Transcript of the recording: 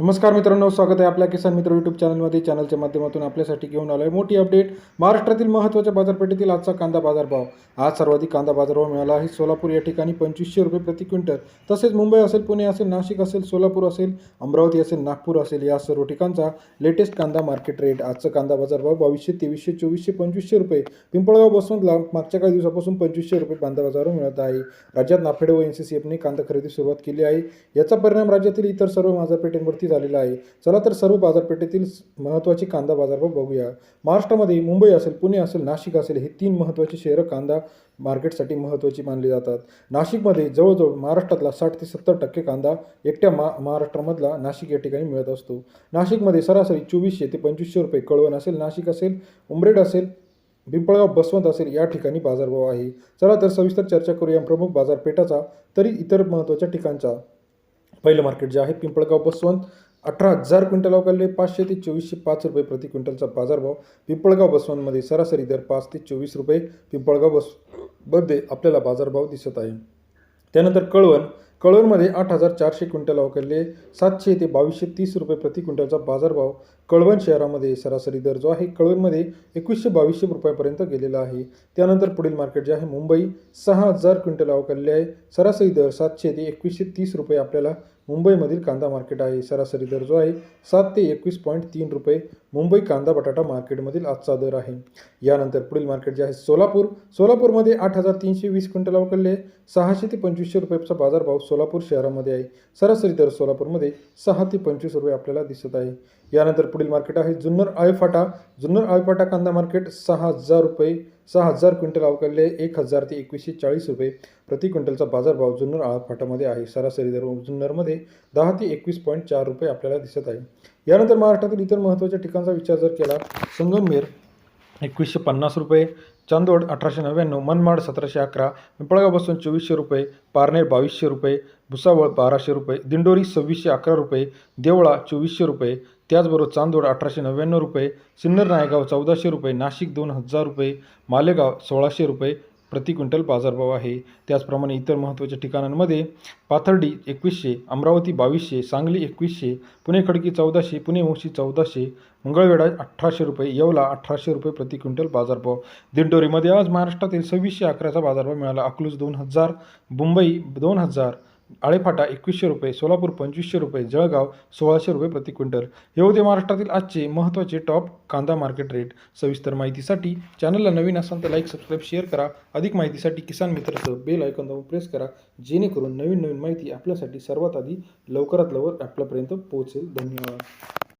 नमस्कार मित्रांनो स्वागत आहे आपल्या किसान मित्र यूट्यूब चॅनलमध्ये चॅनलच्या माध्यमातून आपल्यासाठी घेऊन आलो आहे मोठी अपडेट महाराष्ट्रातील महत्त्वाच्या बाजारपेठेतील आजचा कांदा बाजारभाव. आज सर्वाधिक कांदा बाजारभाव मिळाला आहे. सोलापूर या ठिकाणी पंचवीसशे रुपये प्रति क्विंटल. तसेच मुंबई असेल पुणे असेल नाशिक असेल सोलापूर असेल अमरावती असेल नागपूर असेल या सर्व ठिकाणचा लेटेस्ट कांदा मार्केट रेट आजचा कांदा बाजारभाव बावीसशे तेवीसशे चोवीसशे पंचवीसशे रुपये. पिंपळगाव बसवंतला मागच्या काही दिवसापासून पंचवीसशे रुपये कांदा बाजारभाव मिळत आहे. राज्यात नाफेड व एन सी सी एफने कांदा खरेदी सुरुवात केली आहे. याचा परिणाम राज्यातील इतर सर्व बाजारपेठेंवरती झालेला आहे. चला तर सर्व बाजारपेठेतील महत्त्वाचे कांदा बाजारभाव बघूया. महाराष्ट्रामध्ये मुंबई असेल पुणे असेल नाशिक असेल हे तीन महत्त्वाचे शहरं कांदा मार्केटसाठी महत्त्वाची मानली जातात. नाशिकमध्ये जवळजवळ महाराष्ट्रातला साठ ते सत्तर टक्के कांदा एकट्या मा महाराष्ट्रामधला नाशिक या ठिकाणी मिळत असतो. नाशिकमध्ये सरासरी चोवीसशे ते पंचवीसशे रुपये कळवण असेल नाशिक असेल उमरेड असेल पिंपळगाव बसवंत असेल या ठिकाणी बाजारभाव आहे. चला तर सविस्तर चर्चा करूया प्रमुख बाजारपेठाचा तरी इतर महत्त्वाच्या ठिकाणचा. पहिलं मार्केट जे आहे पिंपळगाव बसवंत अठरा हजार क्विंटल अवकाले पाचशे ते चोवीसशे पाच रुपये प्रति क्विंटलचा बाजारभाव पिंपळगाव बसवंतमध्ये सरासरी दर पाच ते चोवीस रुपये. पिंपळगाव बसमध्ये आपल्याला बाजारभाव दिसत आहे. त्यानंतर कळवण कळवणमध्ये आठ हजार चारशे क्विंटल अवकाळले सातशे ते बावीसशे तीस रुपये प्रति क्विंटलचा बाजारभाव कळवण शहरामध्ये सरासरी दर जो आहे कळवणमध्ये एकवीसशे बावीसशे रुपयापर्यंत गेलेला आहे. त्यानंतर पुढील मार्केट जे आहे मुंबई सहा हजार क्विंटल अवकाळले आहे. सरासरी दर सातशे ते एकवीसशे तीस रुपये आपल्याला मुंबईमधील कांदा मार्केट आहे. सरासरी दर जो आहे सात ते एकवीस पॉईंट तीन रुपये मुंबई कांदा बटाटा मार्केटमधील आजचा दर आहे. यानंतर पुढील मार्केट जे आहे सोलापूर सोलापूरमध्ये आठ हजार तीनशे वीस क्विंटल अवकाळले सहाशे ते पंचवीसशे रुपयाचा बाजारभाव सोलापूर शहरामध्ये आहे. सरासरी दर सोलापूरमध्ये सहा ते पंचवीस रुपये आपल्याला दिसत आहे. यानंतर पुढील मार्केट आहे जुन्नर आळेफाटा जुन्नर आळेफाटा कांदा मार्केट सहा हजार रुपये सहा हजार क्विंटल अवकाळले एक हजार ते एकवीसशे चाळीस रुपये. प्रति क्विंटलचा बाजारभाव जुन्नर आळफाटामध्ये आहे. सरासरी दर जुन्नरमध्ये दहा ते एकवीस पॉईंट चार रुपये आपल्याला दिसत आहे. यानंतर महाराष्ट्रातील इतर महत्त्वाच्या ठिकाणचा विचार जर केला संगमनेर एकवीसशे पन्नास रुपये चांदोड अठराशे नव्याण्णव मनमाड सतराशे अकरा पिंपळगावपासून चोवीसशे रुपये पारनेर बावीसशे रुपये भुसावळ बाराशे रुपये दिंडोरी सव्वीसशे अकरा रुपये देवळा चोवीसशे रुपये त्याचबरोबर चांदोड अठराशे नव्याण्णव रुपये सिन्नर नायगाव चौदाशे रुपये नाशिक दोन हजार रुपये मालेगाव सोळाशे रुपये प्रति क्विंटल बाजारभाव आहे. त्याचप्रमाणे इतर महत्त्वाच्या ठिकाणांमध्ये पाथर्डी एकवीसशे अमरावती बावीसशे सांगली एकवीसशे पुणे खडकी चौदाशे पुणे मोशी चौदाशे मंगळवेढा अठराशे रुपये येवला अठराशे रुपये प्रति क्विंटल बाजारभाव. दिंडोरीमध्ये आज महाराष्ट्रातील सव्वीसशे अकराचा बाजारभाव मिळाला. अकलूज दोन हजार मुंबई दोन हजार आळेफाटा एकवीसशे रुपये सोलापूर पंचवीसशे रुपये जळगाव सोळाशे रुपये प्रति क्विंटल. हे होते महाराष्ट्रातील आजचे महत्त्वाचे टॉप कांदा मार्केट रेट सविस्तर माहितीसाठी चॅनलला नवीन असाल तर लाईक सबस्क्राईब शेअर करा. अधिक माहितीसाठी किसान मित्राचं बेल आयकॉन दाबून प्रेस करा. जेणेकरून नवीन नवीन माहिती आपल्यासाठी सर्वात आधी लवकरात लवकर आपल्यापर्यंत पोहोचेल. धन्यवाद.